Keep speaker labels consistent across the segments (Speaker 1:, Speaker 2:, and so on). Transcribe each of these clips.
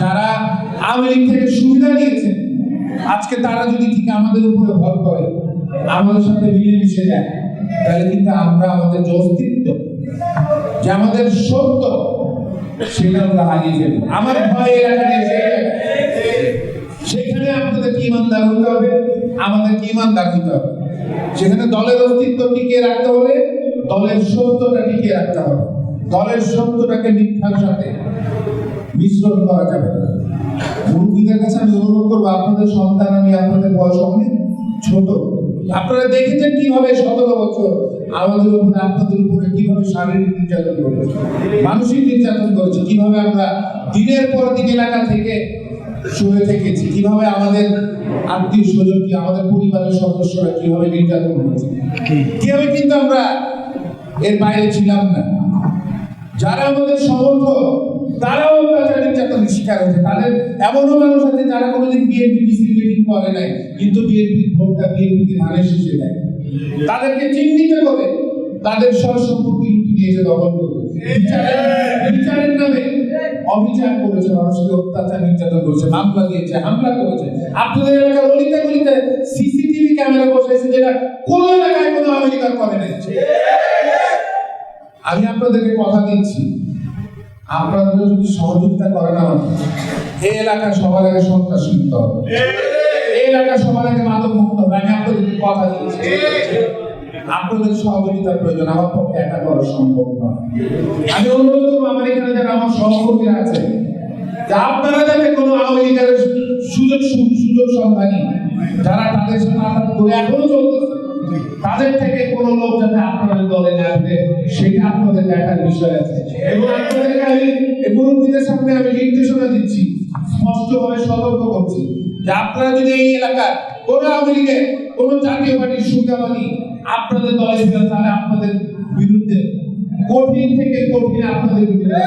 Speaker 1: যারা আওয়ামী লীগ থেকে সুবিধা নিয়েছে, আজকে তারা যদি ঠিক আমাদের উপরে ভর করে, আমাদের সাথে মিলেমিশে যায়, তাহলে কিন্তু আমরা আমাদের যে অস্তিত্ব, যে আমাদের সত্য, সেটা আমরা হারিয়ে ফেলব আমার ভয় সেখানে আপনাদেরকে ইমানদার হতে হবে? আমাদেরকে ইমানদার হতে হবে? সেখানে দলের অস্তিত্ব টিকিয়ে রাখতে হলে দলের সত্যটা টিকিয়ে রাখতে হবে। দলের সত্যটাকে মিথ্যার সাথে মিশ্রণ করা যাবে। না মুরব্বীদের কাছে আমি অনুরোধ করব, আপনাদের সন্তান আমি আপনাদের বয়স অনেক ছোট। আপনারা দেখেছেন কীভাবে সতেরো বছর আমাদের উপরে আপনাদের উপরে কীভাবে শারীরিক নির্যাতন করেছে, মানসিক নির্যাতন করেছে, কীভাবে আমরা দিনের পর দিন এলাকা থেকে শুয়ে থেকেছি, কীভাবে আমাদের আত্মীয় স্বজন কি, আমাদের পরিবারের সদস্যরা কীভাবে নির্যাতন করেছে। কীভাবে কিন্তু আমরা এর বাইরে ছিলাম না। যারা আমাদের সমর্থক তারাও অত্যাচার নির্যাতনের শিকার হয়েছে তাদের এমনও মানুষ আছে যারা কোনোদিন বিএনপি মিটিং করে নাই, কিন্তু বিএনপির ভোটটা বিএনপিকে ধানের শীষে দেয়। তাদেরকে চিহ্নিত করে তাদের সব সম্পত্তি লুটে নিয়েছে দখল করে বিচারের নামে অবিচার করেছে মানুষকে, অত্যাচার নির্যাতন করেছে মামলা দিয়েছে, হামলা করেছে। আপনাদের এলাকার অলিতে গলিতে সিসিটিভি ক্যামেরা বসেছে যেটা কোন এলাকায় কোনো আমেরিকার করে নাই। আমি আপনাদেরকে কথা দিচ্ছি আপনারা যদি সহযোগিতা করেন আমাকে। এই এলাকায় সবার আগে সন্ত্রাস মুক্ত হবে। এই এলাকায় সবার আগে মাদক মুক্ত হবে। আমি আপনাদেরকে কথা দিচ্ছি। আপনাদের সহযোগিতার প্রয়োজন। আমার পক্ষে একা করা সম্ভব নয়। আমি অনুরোধ করব, আমার এখানে যারা আমার সহকর্মীরা আছে যে আপনারা যাতে কোনো আওয়ামী লীগের সুযোগ সুযোগ সন্ধানী, যারা তাদের সাথে করে এখনও চলতেছে তাদের থেকে কোনো লোক যাতে আপনাদের দলে না আসবে সেটা আপনাদের দেখার বিষয় আছে। এবং আপনাদেরকে আমি মুরব্বীদের সামনে আমি নির্দেশনা দিচ্ছি, স্পষ্টভাবে সতর্ক করছি যে আপনারা যদি এই এলাকার কোন আওয়ামী লীগের, কোন জাতীয় পার্টির সুবিধাবাদী আপনাদের দলে ফেলে তাহলে আপনাদের বিরুদ্ধে কঠিন থেকে কঠিন আপনাদের বিরুদ্ধে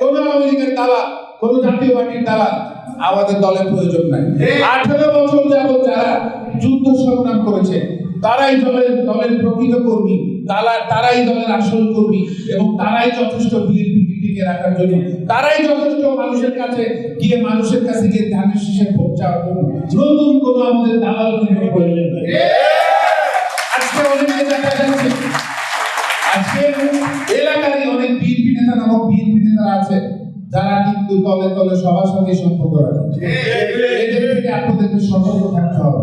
Speaker 1: কোন আওয়ামী লীগের দালাল কোন জাতীয় পার্টির দালাল আমাদের দলের প্রয়োজন নাই। আঠারো বছর যাবত যারা যুদ্ধ সংগ্রাম করেছে তারাই দলের দলের প্রকৃত কর্মী তারা তারাই দলের আসল কর্মী এবং তারাই যথেষ্ট বিএনপিকে টিকে রাখার জন্য। তারাই যথেষ্ট মানুষের কাছে গিয়ে মানুষের কাছে গিয়ে ধানের শীষের ভোট চাওয়ার জন্য। নতুন কোনো আমাদের দালাল কিন্তু প্রয়োজন নেই। আজকে অনেকে দেখা যাচ্ছে আজকে এলাকারই অনেক বিএনপি নেতা নামক বিএনপি নেতারা আছে। যারা কিন্তু তলে তলে সবার সাথে সম্পর্ক রাখে। এদের থেকে আপনাদেরকে সতর্ক থাকতে হবে।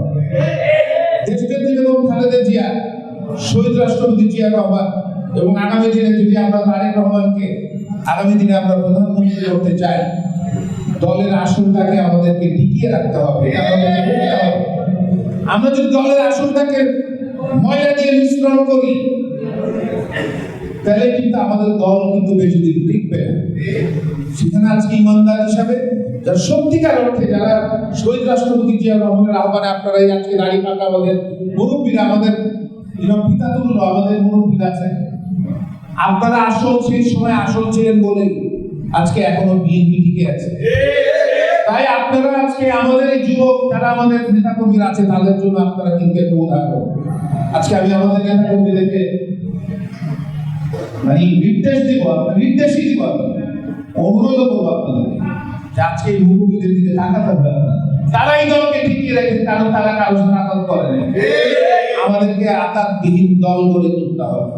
Speaker 1: দেশনেত্রী বেগম খালেদা জিয়া, শহীদ রাষ্ট্রপতি জিয়া রহমান এবং আগামী দিনে যদি আমরা তারেক রহমানকে আগামী দিনে আমরা প্রধানমন্ত্রী করতে চাই, দলের আসনটাকে আমাদেরকে টিকিয়ে রাখতে হবে। আমরা যদি দলের আসনটাকে ময়লা দিয়ে মিশ্রণ করি তাহলে কিন্তু আমাদের দল কিন্তু বেশি দিন টিকবে সেখানে আজকে ইমানদার হিসাবে যারা সত্যিকার অর্থে যারা শহীদ রাষ্ট্রপতি জিয়া রহমানের আহ্বানে আপনারা আজকে দাড়ি পাকা আমাদের মুরব্বীরা, আমাদের পিতা তুল্য আমাদের মুরব্বীরা আছেন, আপনারা আসল সেই সময় আসল ছিলেন বলেই আজকে এখনও বিএনপি টিকে আছে। তাই আপনারা আজকে আমাদের এই যুবক, যারা আমাদের নেতা কর্মীরা আছে, তাদের জন্য আপনারা কিন্তু একটু উদাহরণ। আজকে আমি আমাদের নেতা কর্মীদেরকে মানে নির্দেশ দিব আপনার নির্দেশই দিব আপনার অনুরোধ করব আপনাদের আজকে এই দিকে তাকাতে হবে তারাই দলকে টিকিয়ে রেখেছে, কারণ তারা কারও সাথে আঘাত করে না আমাদেরকে আতাতবিহীন দল গড়ে তুলতে হবে।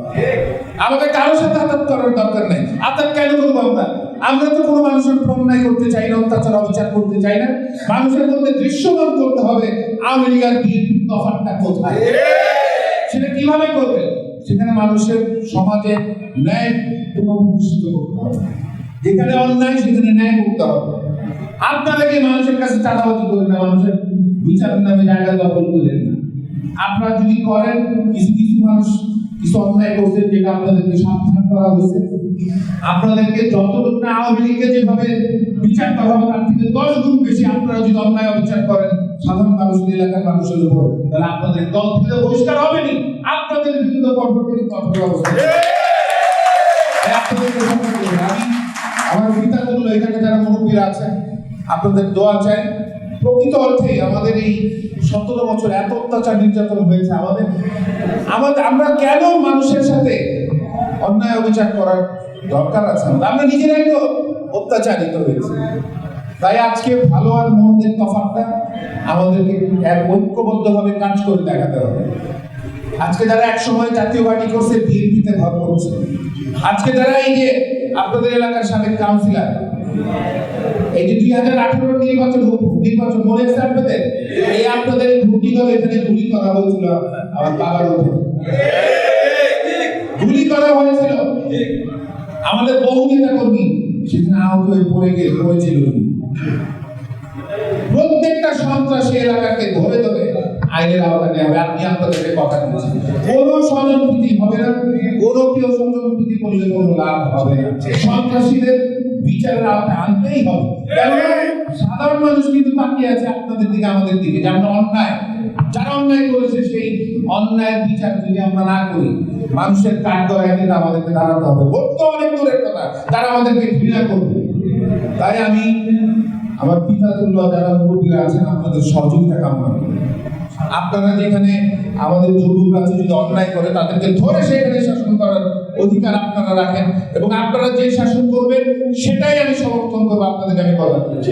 Speaker 1: আমাদের কারোর সাথে আঘাত করার দরকার নেই। আঘাত কেন করব আমরা? আমরা তো কোনো মানুষের অন্যায় করতে চাই না, অত্যাচার, অবিচার করতে চাই না। মানুষের মধ্যে দৃশ্যমান করতে হবে লীগ আর তফাৎটা কোথায়? সেটা কীভাবে করবে সেখানে মানুষের সমাজে ন্যায় পুনঃপ্রতিষ্ঠিত করতে হবে। যেখানে অন্যায়, সেখানে ন্যায় করতে হবে। আপনারা কি মানুষের কাছে চাঁদাবাজি করেন না, মানুষের বিচারের নামে জায়গা দখল করেন না। আপনারা যদি করেন, কিছু কিছু মানুষ কিছু অন্যায় করছেন যেটা আপনাদেরকে সাবধান করা হয়েছে। আপনাদেরকে যতটুকু আওয়ামী লীগকে যেভাবে বিচার করা হবে, তার থেকে দশ গুণ বেশি আপনারা যদি অন্যায় অবিচার করেন সাধারণ মানুষের এলাকার মানুষের উপর। তাহলে আপনাদের দল থেকে বহিষ্কার হবেনি? আপনাদের বিরুদ্ধে কঠোর কঠোর অবস্থা। আমার পিতা এখানে যারা মুরব্বীরা আছেন আপনাদের দোয়া চাই। প্রকৃত অর্থে আমাদের এই সতেরো বছর এত অত্যাচার নির্যাতন হয়েছে আমাদের আমাদের আমরা কেন মানুষের সাথে অন্যায় অবিচার করার দরকার আছে? আমরা নিজেরাই তো অত্যাচারিত হয়েছে। তাই আজকে ভালো আর মন্দের তফাৎটা আমাদেরকে এক ঐক্যবদ্ধভাবে কাজ করে দেখাতে হবে। আজকে যারা এক সময় জাতীয় পার্টি করছে, বিএনপিতে ঘর করছে। আজকে যারা এই যে আপনাদের এলাকার সাবেক কাউন্সিলর, এই যে দুই হাজার আঠারো নির্বাচন নির্বাচন মনে আছে আপনাদের? এই আপনাদের দল এখানে গুলি করা হয়েছিল আমার বাবার উপর। গুলি করা হয়েছিল। আমাদের বহু নেতা কর্মী সেখানে আহত হয়ে পড়ে গিয়ে পড়েছিল। প্রত্যেকটা সন্ত্রাসী এলাকাকে ধরে ধরে আইনের আওতায় হবে। আপনি আপনাদেরকে কথা দিচ্ছেন কোনো স্বজনপ্রীতি হবে না, কোনো কেউ স্বজনপ্রীতি করলে কোনো লাভ হবে না। সন্ত্রাসীদের বিচারের আওতায় আনতেই হবে। সাধারণ মানুষ কিন্তু তাকিয়ে আছে আপনাদের দিকে, আমাদের দিকে, যে আমরা অন্যায়। যারা অন্যায় করেছে, সেই অন্যায়ের বিচার যদি আমরা না করি, মানুষের কাঠ আমাদেরকে দাঁড়াতে হবে। ভোট তো অনেক দূরের কথা তারা আমাদেরকে ঘৃণা করবে তাই আমি আমার পিতা তুল্য যারা মুরব্বীরা আছেন, আপনাদের সহযোগিতা কামনা করি। আপনারা যেখানে আমাদের যুবক আছে, যদি অন্যায় করে, তাদেরকে ধরে সেখানে শাসন করার অধিকার আপনারা রাখেন এবং আপনারা যে শাসন করবেন, সেটাই আমি সমর্থন করব, আপনাদেরকে আমি কথা দিচ্ছি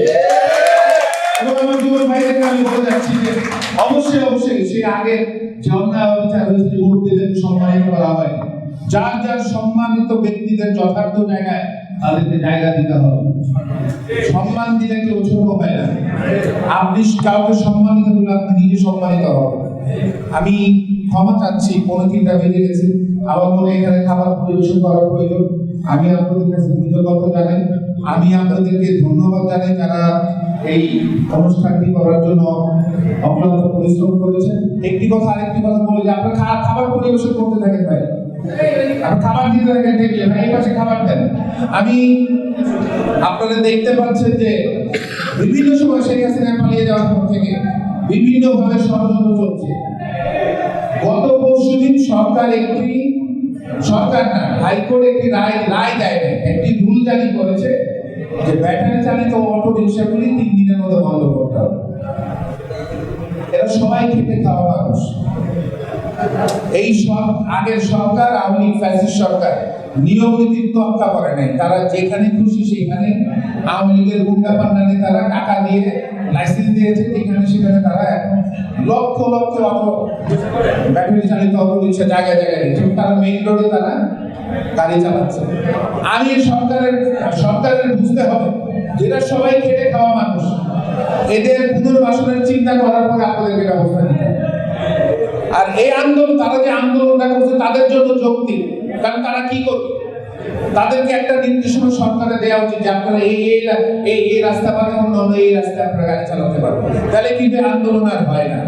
Speaker 1: আমি বলে যাচ্ছি যে, অবশ্যই অবশ্যই সে আগে যে অন্যায় অবিচার হয়েছে হয় যার যার সম্মানিত ব্যক্তিদের যথার্থ জায়গায় তাদেরকে জায়গা দিতে হবে। সম্মান দিলে কেউ ছোট না। আপনি কাউকে সম্মানিত দিলে আপনি নিজে সম্মানিত হবেন। আমি ক্ষমা চাচ্ছি পনেরো তিনটা বেজে গেছে। আমার মনে এখানে খাবার পরিবেশন করার প্রয়োজন। আমি আপনাদের কাছে কৃতজ্ঞতা জানাই। আমি আপনাদেরকে ধন্যবাদ জানাই যারা এই অনুষ্ঠানটি করার জন্য অক্লান্ত পরিশ্রম করেছেন। একটি কথা, আরেকটি কথা বলে যে, আপনারা খাবার পরিবেশন করতে থাকেন ভাই। খাবার দিতে থাকেন টেবিলে ভাই পাশে খাবার দেন। আমি আপনারা দেখতে পাচ্ছেন যে বিভিন্ন সময় শেখ হাসিনা পালিয়ে যাওয়ার পর থেকে বিভিন্ন ভাবে ষড়যন্ত্র চলছে। গত পরশুদিন সরকার একটি, সরকার না, হাইকোর্ট একটি রায় রায় দেয় একটি রুল জারি করেছে যে ব্যাটারি চালিত অটো রিক্সাগুলি তিন দিনের মধ্যে বন্ধ করতে হবে। এরা সবাই খেটে খাওয়া মানুষ। এই সব আগের সরকার, আওয়ামী লীগ, ফ্যাসিস্ট সরকার নিয়ম নীতির তোয়াক্কা করে নাই। তারা যেখানে খুশি সেখানে আওয়ামী লীগের গুন্ডা পান্ডা নেতারা টাকা দিয়ে লাইসেন্স দিয়েছে। যেখানে সেখানে তারা এখন লক্ষ লক্ষ অটো ব্যাটারি চালিত অটো রিক্সা জায়গায় জায়গায় দিচ্ছে তারা মেইন রোডে তারা গাড়ি চালাচ্ছে। আমি সরকারের সরকারের বুঝতে হবে, যেটা সবাই খেটে খাওয়া মানুষ, এদের পুনর্বাসনের চিন্তা করার পরে আপনাদেরকে ব্যবস্থা। আর এই আন্দোলন, তারা যে আন্দোলনটা করছে, তাদের জন্য যৌক্তিক। কারণ তারা কি করবে? তাদেরকে একটা নির্দেশনা সরকারে দেওয়া উচিত যে আপনারা এই এই এই এই রাস্তা পারে অন্য অন্য এই রাস্তায় আপনারা গাড়ি চালাতে পারবেন। তাহলে কিন্তু আন্দোলন আর হয় না।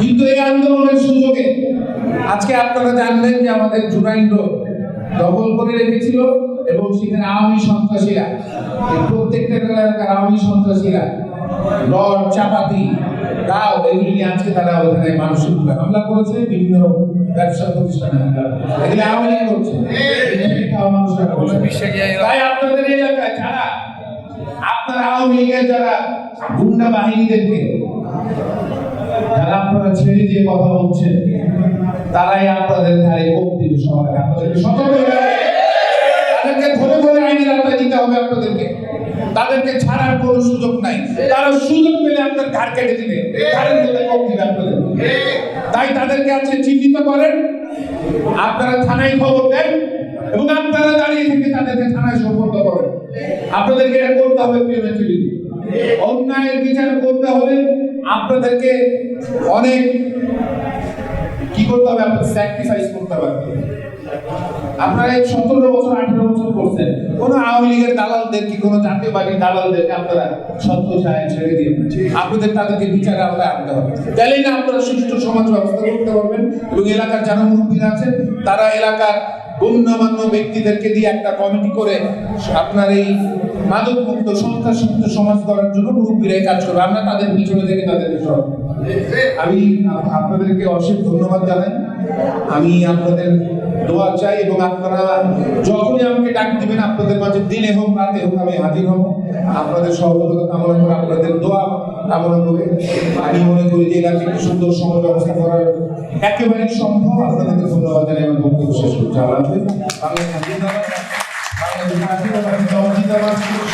Speaker 1: কিন্তু এই আন্দোলনের সুযোগে, আজকে আপনারা জানলেন যে আমাদের জুনাইন রোড দখল করে রেখেছিল এবং সেখানে আওয়ামী সন্ত্রাসীরা প্রত্যেকটা এলাকার আওয়ামী সন্ত্রাসীরা লড় চাপাতি দাও এগুলি নিয়ে আজকে তারা ওখানে মানুষের উপরে হামলা করেছে বিভিন্ন ব্যবসা প্রতিষ্ঠানে হামলা করেছে। এগুলি আওয়ামী লীগ করছে। তাই আপনাদের এলাকায় যারা আপনার আওয়ামী লীগের যারা গুন্ডা বাহিনীদেরকে যারা আপনারা ছেড়ে দিয়ে কথা বলছেন তারাই আপনাদের ধারে দিবে সবাই আপনাদেরকে সতর্ক। তাদেরকে ধরে ধরে আইনের আওতায় দিতে হবে আপনাদেরকে তাদেরকে ছাড়ার কোনো সুযোগ নাই। তারা সুযোগ পেলে আপনার ঘাড় কেটে দিবে। আপনাদের। তাই তাদেরকে আজকে চিহ্নিত করেন। আপনারা থানায় খবর দেন এবং আপনারা দাঁড়িয়ে থেকে তাদেরকে থানায় সম্পর্ক করেন। আপনাদেরকে এটা করতে হবে প্রিয় অন্যায়ের বিচার করতে হলে আপনাদেরকে অনেক কি করতে হবে? আপনার স্যাক্রিফাইস করতে হবে। আপনারা এই সতেরো বছর, আঠেরো বছর করছেন। কোন আওয়ামী লীগের দালালদের কি কোন পার্টির দালালদেরকে আপনারা সত্য ছায় ছেড়ে দিয়ে আপনাদের তাদেরকে বিচারে আওতায় আনতে হবে। তাহলেই না আপনারা সুষ্ঠু সমাজ ব্যবস্থা করতে পারবেন এবং এলাকার যারা মুরব্বীরা আছেন। তারা এলাকার গণ্যমান্য ব্যক্তিদেরকে দিয়ে একটা কমিটি করে আপনার এই মাদক মুক্ত সন্ত্রাস মুক্ত সমাজ করার জন্য মুরব্বীরাই কাজ করবে। আমরা তাদের পিছনে থেকে তাদেরকে সব। আমি আপনাদেরকে অশেষ ধন্যবাদ জানাই। আমি আপনাদের দোয়া চাই এবং আপনারা যখনই আমাকে ডাক দিবেন, আপনাদের মাঝে দিনে হোক, রাতে হোক, আমি হাজির হব। আপনাদের সহযোগিতা কামনা করে আপনাদের দোয়া কামনা করে আমি মনে করি যে এলাকায় একটি সুন্দর সময় ব্যবস্থা করার একেবারেই সম্ভব। আপনাদেরকে ধন্যবাদ জানাই আমার বক্তব্য শেষ করছি। আল্লাহ।